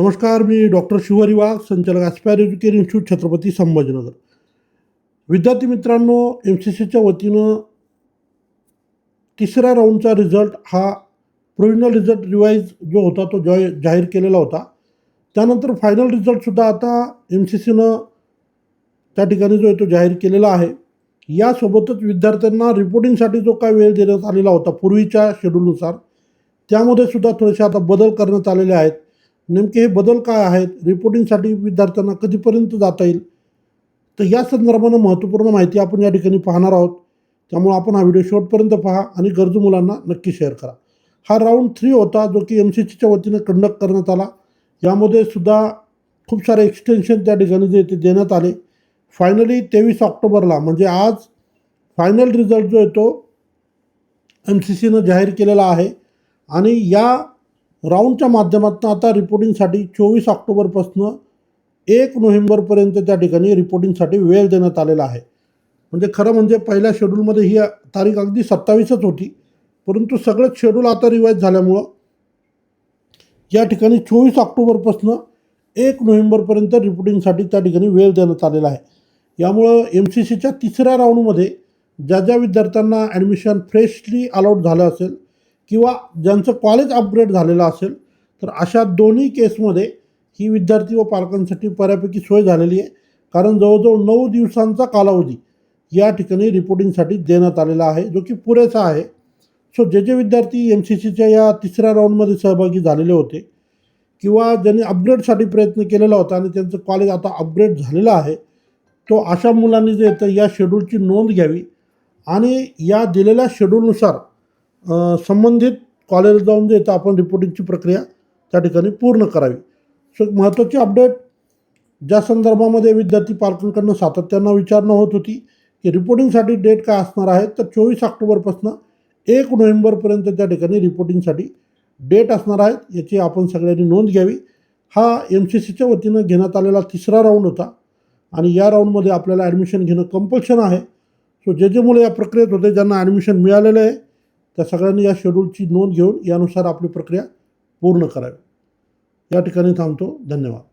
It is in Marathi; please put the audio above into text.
नमस्कार मी डॉक्टर शिवहरी वाघ संचालक aspire education institute Chhatrapati Sambhajinagar. विद्यार्थी मित्रांनो एम सी सीच्या वतीनं तिसऱ्या राऊंडचा रिझल्ट हा प्रोविजनल रिझल्ट रिवाईज जो होता तो जॉय जाहीर केलेला होता. त्यानंतर फायनल रिझल्टसुद्धा आता एम सी सीनं त्या ठिकाणी जो आहे तो जाहीर केलेला आहे. यासोबतच विद्यार्थ्यांना रिपोर्टिंगसाठी जो काय वेळ देण्यात आलेला होता पूर्वीच्या शेड्यूलनुसार त्यामध्ये सुद्धा थोडेसे आता बदल करण्यात आलेले आहेत. नेमके हे बदल काय आहेत? रिपोर्टिंगसाठी विद्यार्थ्यांना कधीपर्यंत जाता येईल? तर या संदर्भानं महत्त्वपूर्ण माहिती आपण या ठिकाणी पाहणार आहोत. त्यामुळे आपण हा व्हिडिओ शेवटपर्यंत पहा आणि गरजू मुलांना नक्की शेअर करा. हा राऊंड थ्री होता जो की एम सी सीच्या वतीनं कंडक्ट करण्यात आला. यामध्ये सुद्धा खूप सारे एक्सटेन्शन त्या ठिकाणी जे ते देण्यात आले. फायनली तेवीस ऑक्टोबरला म्हणजे आज फायनल रिझल्ट जो आहे तो एम सी सीनं जाहीर केलेला आहे. आणि या राऊंडच्या माध्यमातून आता रिपोर्टिंगसाठी चोवीस ऑक्टोबरपासून एक नोव्हेंबरपर्यंत त्या ठिकाणी रिपोर्टिंगसाठी वेळ देण्यात आलेला आहे. म्हणजे खरं म्हणजे पहिल्या शेड्यूलमध्ये ही तारीख अगदी सत्तावीसच होती. परंतु सगळंच शेड्यूल आता रिवाईज झाल्यामुळं या ठिकाणी चोवीस ऑक्टोबरपासून एक नोव्हेंबरपर्यंत रिपोर्टिंगसाठी त्या ठिकाणी वेळ देण्यात आलेला आहे. यामुळं एम सी सीच्या तिसऱ्या राऊंडमध्ये ज्या ज्या विद्यार्थ्यांना ॲडमिशन फ्रेशली अलाउड झालं असेल किंवा ज्यांचं कॉलेज अपग्रेड झालेलं असेल तर अशा दोन्ही केसमध्ये ही विद्यार्थी व पालकांसाठी बऱ्यापैकी सोय झालेली आहे. कारण जवळजवळ नऊ दिवसांचा कालावधी या ठिकाणी रिपोर्टिंगसाठी देण्यात आलेला आहे जो की पुरेसा आहे. सो जे जे विद्यार्थी एम सी सीच्या या तिसऱ्या राऊंडमध्ये सहभागी झालेले होते किंवा ज्यांनी अपग्रेडसाठी प्रयत्न केलेला होता आणि त्यांचं कॉलेज आता अपग्रेड झालेलं आहे तो अशा मुलांनी जे येतं या शेड्यूलची नोंद घ्यावी आणि या दिलेल्या शेड्यूलनुसार संबंधित कॉलेज जाऊन जे तर आपण रिपोर्टिंगची प्रक्रिया त्या ठिकाणी पूर्ण करावी. सो महत्त्वाची अपडेट ज्या संदर्भामध्ये विद्यार्थी पालकांकडनं सातत्यानं विचारणं होत होती की रिपोर्टिंगसाठी डेट काय असणार आहे तर चोवीस ऑक्टोबरपासून एक नोव्हेंबरपर्यंत त्या ठिकाणी रिपोर्टिंगसाठी डेट असणार आहेत याची आपण सगळ्यांनी नोंद घ्यावी. हा एम सी सीच्या वतीनं घेण्यात आलेला तिसरा राऊंड होता आणि या राऊंडमध्ये आपल्याला ॲडमिशन घेणं कंपल्शन आहे. सो जे जे मुलं या प्रक्रियेत होते ज्यांना ॲडमिशन मिळालेलं आहे त्या सगळ्यांनी या शेड्यूलची नोंद घेऊन यानुसार आपली प्रक्रिया पूर्ण करावी. या ठिकाणी थांबतो. धन्यवाद.